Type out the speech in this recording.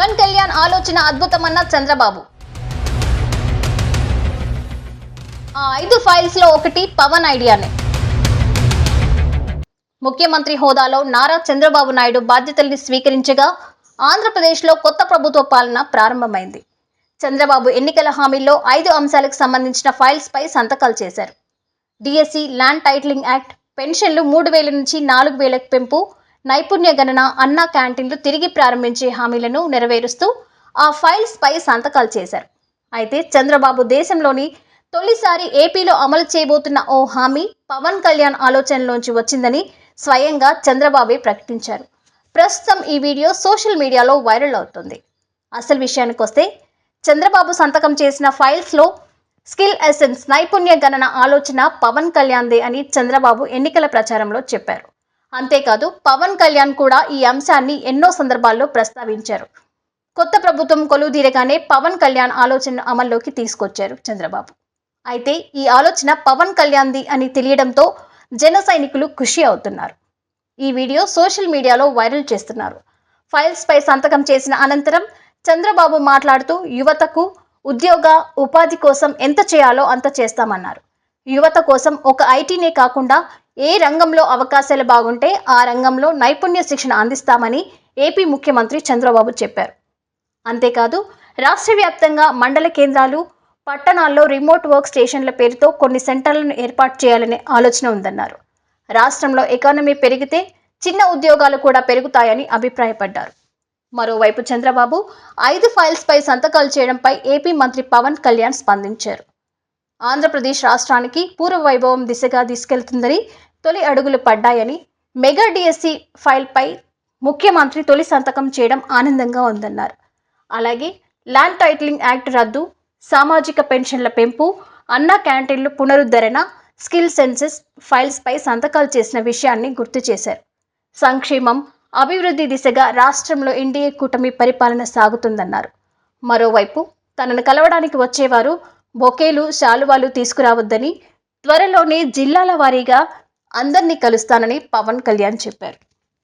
పవన్ కళ్యాణ్ ఆలోచన అద్భుతమన్న చంద్రబాబు. ఆ ఐదు ఫైల్స్లో ఒకటి పవన్ ఐడియానే. ముఖ్యమంత్రి హోదాలో నారా చంద్రబాబు నాయుడు బాధ్యతల్ని స్వీకరించగా ఆంధ్రప్రదేశ్లో కొత్త ప్రభుత్వ పాలన ప్రారంభమైంది. చంద్రబాబు ఎన్నికల హామీల్లో ఐదు అంశాలకు సంబంధించిన ఫైల్స్పై సంతకాలు చేశారు. డిఎస్సి ల్యాండ్ టైటిలింగ్ యాక్ట్ పెన్షన్లు మూడు వేల నుంచి నాలుగు వేలకు పెంపు నైపుణ్య గణన అన్నా క్యాంటీన్లు తిరిగి ప్రారంభించే హామీలను నెరవేరుస్తూ ఆ ఫైల్స్ పై సంతకాలు చేశారు. అయితే చంద్రబాబు దేశంలోని తొలిసారి ఏపీలో అమలు చేయబోతున్న ఓ హామీ పవన్ కళ్యాణ్ ఆలోచనలోంచి వచ్చిందని స్వయంగా చంద్రబాబే ప్రకటించారు. ప్రస్తుతం ఈ వీడియో సోషల్ మీడియాలో వైరల్ అవుతుంది. అసలు విషయానికి వస్తే చంద్రబాబు సంతకం చేసిన ఫైల్స్లో స్కిల్ ఎసెన్స్ నైపుణ్య గణన ఆలోచన పవన్ కళ్యాణ్దే అని చంద్రబాబు ఎన్నికల ప్రచారంలో చెప్పారు. అంతేకాదు పవన్ కళ్యాణ్ కూడా ఈ అంశాన్ని ఎన్నో సందర్భాల్లో ప్రస్తావించారు. కొత్త ప్రభుత్వం కొలువుదీరగానే పవన్ కళ్యాణ్ ఆలోచన అమల్లోకి తీసుకొచ్చారు చంద్రబాబు. అయితే ఈ ఆలోచన పవన్ కళ్యాణ్ది అని తెలియడంతో జన సైనికులు ఖుషి అవుతున్నారు. ఈ వీడియో సోషల్ మీడియాలో వైరల్ చేస్తున్నారు. ఫైల్స్పై సంతకం చేసిన అనంతరం చంద్రబాబు మాట్లాడుతూ యువతకు ఉద్యోగ ఉపాధి కోసం ఎంత చేయాలో అంత చేస్తామన్నారు. యువత కోసం ఒక ఐటీనే కాకుండా ఏ రంగంలో అవకాశాలు బాగుంటే ఆ రంగంలో నైపుణ్య శిక్షణ అందిస్తామని ఏపీ ముఖ్యమంత్రి చంద్రబాబు చెప్పారు. అంతేకాదు రాష్ట్ర వ్యాప్తంగా మండల కేంద్రాలు పట్టణాల్లో రిమోట్ వర్క్ స్టేషన్ల పేరుతో కొన్ని సెంటర్లను ఏర్పాటు చేయాలనే ఆలోచన ఉందన్నారు. రాష్ట్రంలో ఎకానమీ పెరిగితే చిన్న ఉద్యోగాలు కూడా పెరుగుతాయని అభిప్రాయపడ్డారు. మరోవైపు చంద్రబాబు ఐదు ఫైల్స్పై సంతకాలు చేయడంపై ఏపీ మంత్రి పవన్ కళ్యాణ్ స్పందించారు. ఆంధ్రప్రదేశ్ రాష్ట్రానికి పూర్వ వైభవం దిశగా తీసుకెళ్తుందని తొలి అడుగులు పడ్డాయని మెగా డిఎస్సి ఫైల్పై ముఖ్యమంత్రి తొలి సంతకం చేయడం ఆనందంగా ఉందన్నారు. అలాగే ల్యాండ్ టైటిలింగ్ యాక్ట్ రద్దు సామాజిక పెన్షన్ల పెంపు అన్నా క్యాంటీన్లు పునరుద్ధరణ స్కిల్ సెన్సెస్ ఫైల్స్పై సంతకాలు చేసిన విషయాన్ని గుర్తు చేశారు. సంక్షేమం అభివృద్ధి దిశగా రాష్ట్రంలో ఎన్డీఏ కూటమి పరిపాలన సాగుతుందన్నారు. మరోవైపు తనను కలవడానికి వచ్చేవారు బొకేలు శాలువాలు తీసుకురావద్దని త్వరలోనే జిల్లాల వారీగా అందరినీ కలుస్తానని పవన్ కళ్యాణ్ చెప్పారు.